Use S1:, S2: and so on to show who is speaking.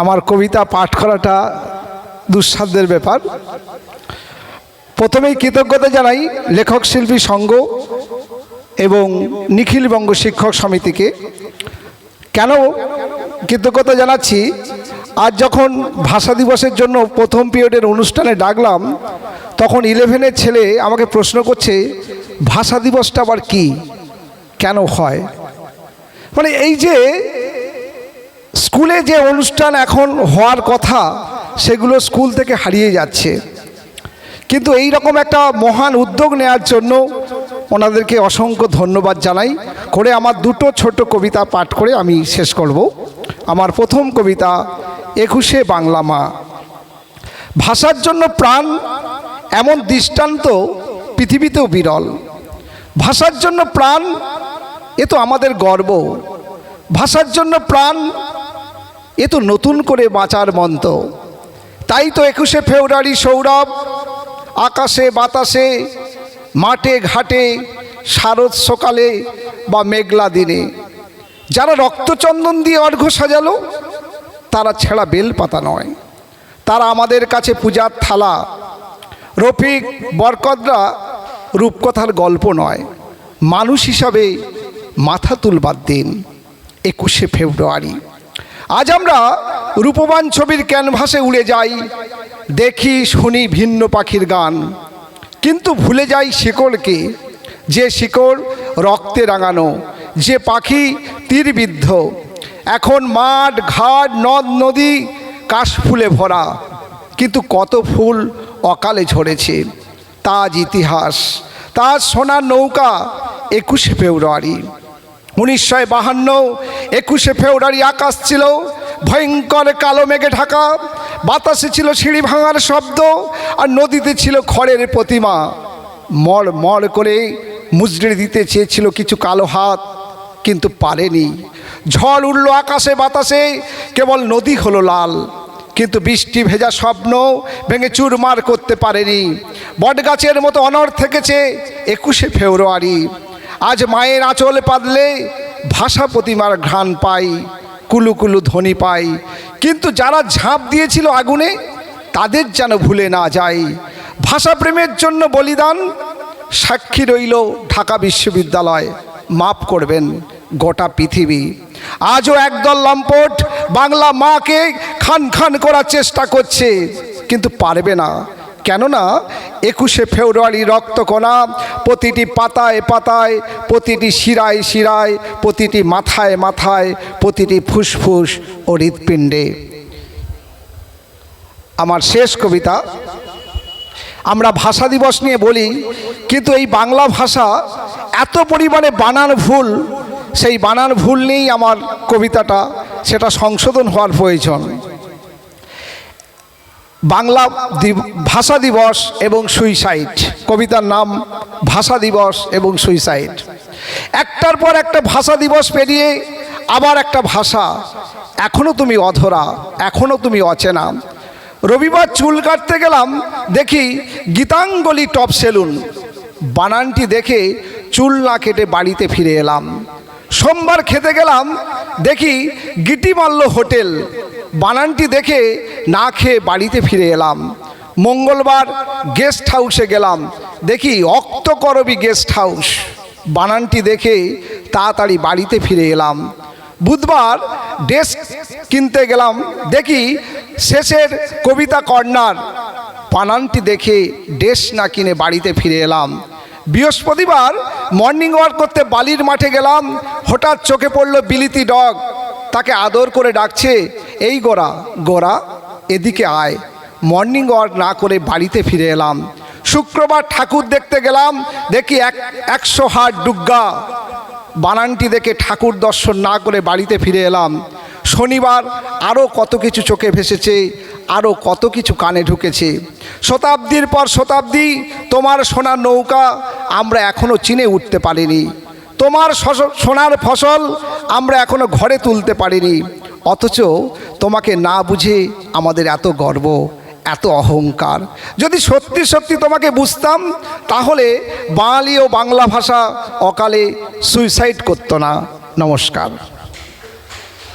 S1: আমার কবিতা পাঠ করাটা দুঃসাধ্যের ব্যাপার। প্রথমেই কৃতজ্ঞতা জানাই লেখক শিল্পী সংঘ এবং নিখিল বঙ্গ শিক্ষক সমিতিকে। কেন কৃতজ্ঞতা জানাচ্ছি, আজ যখন ভাষা দিবসের জন্য প্রথম পিরিয়ডের অনুষ্ঠানে ডাকলাম, তখন ইলেভেনের ছেলে আমাকে প্রশ্ন করছে, ভাষা দিবসটা আবার কি? কেন হয়? মানে এই যে স্কুলে যে অনুষ্ঠান এখন হওয়ার কথা, সেগুলো স্কুল থেকে হারিয়ে যাচ্ছে। কিন্তু এই রকম একটা মহান উদ্যোগ নেওয়ার জন্য ওনাদেরকে অসংখ্য ধন্যবাদ জানাই। করে আমার দুটো ছোট কবিতা পাঠ করে আমি শেষ করব। আমার প্রথম কবিতা, একুশে বাংলা মা। ভাষার জন্য প্রাণ এমন দৃষ্টান্ত পৃথিবীতেও বিরল। ভাষার জন্য প্রাণ, এ তো আমাদের গর্ব। ভাষার জন্য প্রাণ এ তো নতুন করে বাঁচার মন্ত্র। তাই তো একুশে ফেব্রুয়ারি সৌরভ আকাশে, বাতাসে, মাঠে, ঘাটে, শারদ সকালে বা মেঘলা দিনে যারা রক্তচন্দন দিয়ে অর্ঘ্য সাজালো, তারা ছেঁড়া বেল পাতা নয়। তারা আমাদের কাছে পূজার থালা। রফিক বরকদরা রূপকথার গল্প নয়। মানুষ হিসাবে মাথা তুলবার দিন, একুশে ফেব্রুয়ারি। আজ আমরা রূপবান ছবির ক্যানভাসে উড়ে যাই, দেখি, শুনি ভিন্ন পাখির গান। কিন্তু ভুলে যাই শিকড়কে যে শিকড় রক্তে রাঙানো, যে পাখি তীরবিদ্ধ এখন মাঠ, ঘাট, নদ, নদী কাশফুলে ভরা। কিন্তু কত ফুল অকালে ঝরেছে, তাজ ইতিহাস, তাজ সোনার নৌকা একুশে ফেব্রুয়ারি। উনিশশো বাহান্ন, একুশে ফেব্রুয়ারি আকাশ ছিল ভয়ঙ্কর কালো মেঘে ঢাকা, বাতাসে ছিল সিঁড়ি ভাঙার শব্দ, আর নদীতে ছিল খড়ের প্রতিমা। মর মর করে মুজড়ে দিতে চেয়েছিল কিছু কালো হাত, কিন্তু পারেনি। ঝড় উঠল আকাশে, বাতাসে, কেবল নদী হলো লাল। কিন্তু বৃষ্টি ভেজা স্বপ্ন ভেঙে চুরমার করতে পারেনি। বটগাছের মতো অনর থেকেছে একুশে ফেব্রুয়ারি। আজ মায়ের আঁচল পাতলে ভাষা প্রতিমার ঘ্রাণ পাই কুলুকুলু কুলু ধ্বনি পাই। কিন্তু যারা ঝাঁপ দিয়েছিল আগুনে, তাদের যেন ভুলে না যায় ভাষা প্রেমের জন্য বলিদান, সাক্ষী রইল ঢাকা বিশ্ববিদ্যালয়। মাপ করবেন গোটা পৃথিবী। আজও একদল লম্পট বাংলা মাকে খান খান করার চেষ্টা করছে, কিন্তু পারবে না। কেননা একুশে ফেব্রুয়ারি রক্তকণা, প্রতিটি পাতায় পাতায়, প্রতিটি শিরায় শিরায়, প্রতিটি মাথায় মাথায়, প্রতিটি ফুসফুস ও হৃৎপিণ্ডে। আমার শেষ কবিতা, আমরা ভাষা দিবস নিয়ে বলি, কিন্তু এই বাংলা ভাষা এত পরিমাণে বানান ভুল, সেই বানান ভুল নিয়েই আমার কবিতাটা, সেটা সংশোধন হওয়ার প্রয়োজন। বাংলা ভাষা দিবস এবং সুইসাইড। কবিতার নাম ভাষা দিবস এবং সুইসাইড। একটার পর একটা ভাষা দিবস পেরিয়ে আবার একটা ভাষা। এখনও তুমি অধরা এখনও তুমি অচেনা। রবিবার চুল কাটতে গেলাম, দেখি গীতাঞ্জলি টপ সেলুন। বানানটি দেখে চুল না কেটে বাড়িতে ফিরে এলাম। সোমবার খেতে গেলাম, দেখি গিটিমাল্য হোটেল। বানানটি দেখে না খেয়ে বাড়িতে ফিরে এলাম। মঙ্গলবার গেস্ট হাউসে গেলাম, দেখি অক্তকরবী গেস্ট হাউস বানানটি দেখে তাড়াতাড়ি বাড়িতে ফিরে এলাম। বুধবার ডেস্ক কিনতে গেলাম, দেখি শেষের কবিতা কর্নার। বানানটি দেখে ড্রেস না কিনে বাড়িতে ফিরে এলাম। বৃহস্পতিবার মর্নিং ওয়াক করতে বালির মাঠে গেলাম, হঠাৎ চোখে পড়ল বিলিতি ডগ। তাকে আদর করে ডাকছে, এই গোরা গোরা, এদিকে আয়। মর্নিং ওয়াক না করে বাড়িতে ফিরে এলাম। শুক্রবার ঠাকুর দেখতে গেলাম, দেখি এক, একশো হাট ডুগ্গা বানানটি দেখে ঠাকুর দর্শন না করে বাড়িতে ফিরে এলাম। শনিবার আরও কত কিছু চোখে ভেসেছে আরও কত কিছু কানে ঢুকেছে। শতাব্দীর পর শতাব্দী, তোমার সোনার নৌকা আমরা এখনও চিনে উঠতে পারিনি। তোমার সোনার ফসল আমরা এখনও ঘরে তুলতে পারিনি। অথচ তোমাকে না বুঝে আমাদের এত গর্ব, এত অহংকার। যদি সত্যি সত্যি তোমাকে বুঝতাম, তাহলে বাঙালি ও বাংলা ভাষা অকালে সুইসাইড করতো না। নমস্কার।